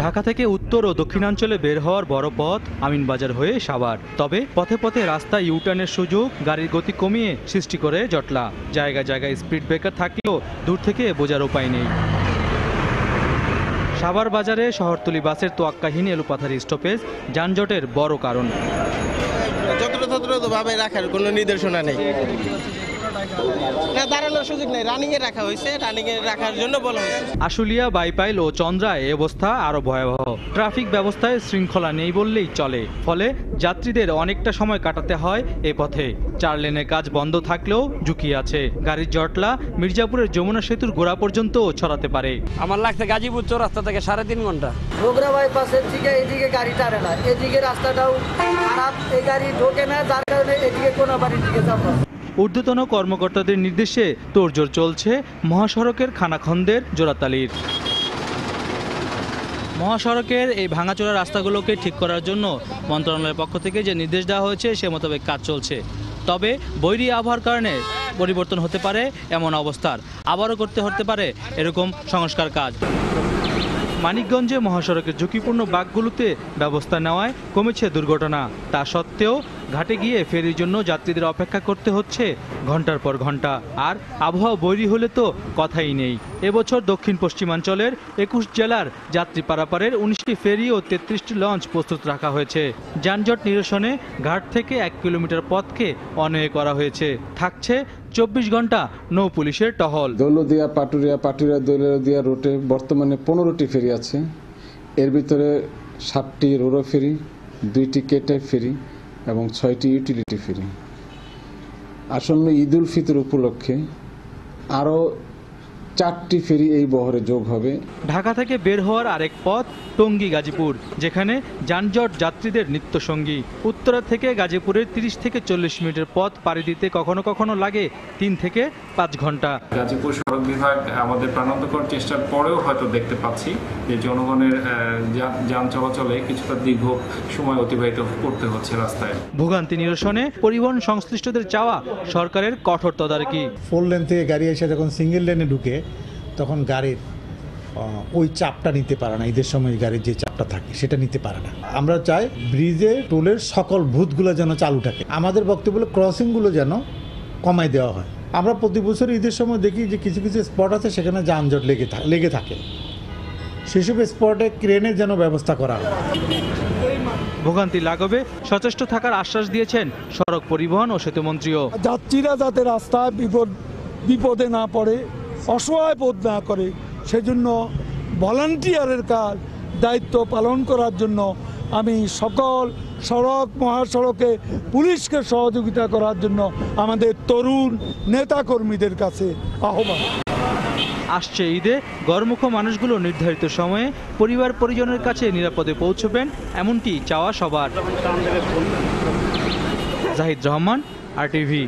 ঢাকা থেকে উত্তর ও দক্ষিণাঞ্চলে বের হওয়ার বড় পথ আমিনবাজার হয়ে সাভার। তবে পথে পথে রাস্তায় ইউটার্নের সুযোগ, গাড়ির গতি কমিয়ে সৃষ্টি করে জটলা। জায়গা জায়গায় স্পিড ব্রেকার থাকলেও দূর থেকে বোঝার উপায় নেই। সাভার বাজারে শহরতলি বাসের তোয়াক্কাহীন এলোপাথারি স্টপেজ যানজটের বড় কারণ। যত্রতত্র ভাবে রাখার কোনো নির্দেশনা নেই। না দাঁড়ানোর সুযোগ নেই। রানিং এ রাখা হয়েছে রানিং এ রাখার জন্য বলা হয়েছে। আশুলিয়া বাইপাইল ও চন্দ্রায় অবস্থা আরও ভয়াবহ। ট্রাফিক ব্যবস্থায় শৃঙ্খলা নেই বললেই চলে। ফলে যাত্রীদের অনেকটা সময় কাটাতে হয় এ পথে। চার লেনের কাজ বন্ধ থাকলেও ঝুঁকি আছে। গাড়ির জটলা মির্জাপুরের যমুনা সেতুর গোড়া পর্যন্ত ছড়াতে পারে। আমার লাগছে গাজীপুর চৌরাস্তা থেকে সাড়ে তিন ঘণ্টা। বগুড়া বাইপাসের থেকে এদিকে গাড়ি টানে না। এদিকে রাস্তাটাও খারাপ। এই গাড়ি ঢোকে না যার কারণে এদিকে কোনো বাড়ির দিকে যাব। ঊর্ধ্বতন কর্মকর্তাদের নির্দেশে তোড়জোড় চলছে মহাসড়কের খানাখন্দের জোড়াতালির। মহাসড়কের এই ভাঙাচোরা রাস্তাগুলোকে ঠিক করার জন্য মন্ত্রণালয়ের পক্ষ থেকে যে নির্দেশ দেওয়া হয়েছে, সে মোতাবেক কাজ চলছে। তবে বৈরী আবহাওয়ার কারণে পরিবর্তন হতে পারে এমন অবস্থার। আবারও করতে হতে পারে এরকম সংস্কার কাজ। মানিকগঞ্জে মহাসড়কের ঝুঁকিপূর্ণ বাঘগুলোতে ব্যবস্থা নেওয়ায় কমেছে দুর্ঘটনা। তা সত্ত্বেও ঘাটে গিয়ে ফেরির জন্য যাত্রীদের অপেক্ষা করতে হচ্ছে ঘণ্টার পর ঘণ্টা। আর আবহাওয়া বৈরী হলে তো কথাই নেই। এবছর দক্ষিণ পশ্চিমাঞ্চলের একুশ জেলার যাত্রী পারাপারের উনিশটি ফেরি ও তেত্রিশটি লঞ্চ প্রস্তুত রাখা হয়েছে। যানজট নিরসনে ঘাট থেকে এক কিলোমিটার পথকে অনয় করা হয়েছে। থাকছে চব্বিশ ঘণ্টা নৌ পুলিশের টহল। দৌলদিয়া, পাটুরিয়া পাটুরিয়া, দৌলদিয়া রুটে বর্তমানে পনেরোটি ফেরি আছে। এর ভিতরে সাতটি রোরো ফেরি, দুইটি কেটে ফেরি। এবং ছয়টি ইউটিলিটি ফ্রি আসন্ন ঈদুল ফিতর উপলক্ষে আরও চারটি ফেরি এই বহরে যোগ হবে। ঢাকা থেকে বের হওয়ার আরেক পথ টঙ্গী গাজীপুর, যেখানে যানজট যাত্রীদের নিত্য সঙ্গী উত্তরা থেকে গাজীপুরের 30 থেকে চল্লিশ মিনিটের পথ পাড়ি দিতে কখনো কখনো লাগে, তিন থেকে পাঁচ ঘণ্টা। গাজীপুর সড়ক বিভাগ আমাদের প্রাণান্তকর চেষ্টার পরেও হয়তো দেখতে পাচ্ছি যে জনগণের যান- চলাচলে কিছুটা দীর্ঘ সময় অতিবাহিত করতে হচ্ছে রাস্তায়। ভোগান্তি নিরসনে পরিবহন সংশ্লিষ্টদের চাওয়া সরকারের কঠোর তদারকি। ফোর লেন থেকে গাড়ি এসে যখন সিঙ্গেল লেনে ঢুকে তখন গাড়ির ওই চাপটা নিতে পারে না। ঈদের সময় গাড়ির যে চাপটা থাকে সেটা নিতে পারে না। আমরা চাই ব্রিজে টোলের সকল ভূতগুলো যেন চালু থাকে। আমাদের বক্তব্য ক্রসিংগুলো যেন কমাই দেওয়া হয়। আমরা প্রতি বছর ঈদের সময় দেখি যে কিছু কিছু স্পট আছে সেখানে যানজট লেগে থা- লেগে থাকে। সেসব স্পটে ক্রেনের যেন ব্যবস্থা করা হয়। ভোগান্তি লাঘবে সচেষ্ট থাকার আশ্বাস দিয়েছেন সড়ক পরিবহন ও সেতুমন্ত্রীও। যাত্রীরা যাতে রাস্তায় বিপদ বিপদে না পড়ে অসহায় বোধ না করে সেজন্য ভলান্টিয়ারের কাজ দায়িত্ব পালন করার জন্য আমি সকল সড়ক, মহাসড়কে পুলিশকে সহযোগিতা করার জন্য আমাদের তরুণ নেতাকর্মীদের কাছে আহ্বান। আসছে ঈদে গরমুখ মানুষগুলো নির্ধারিত সময়ে পরিবার পরিজনের কাছে নিরাপদে পৌঁছবেন, এমনটি চাওয়া সবার। Zahid Rahman, R TV.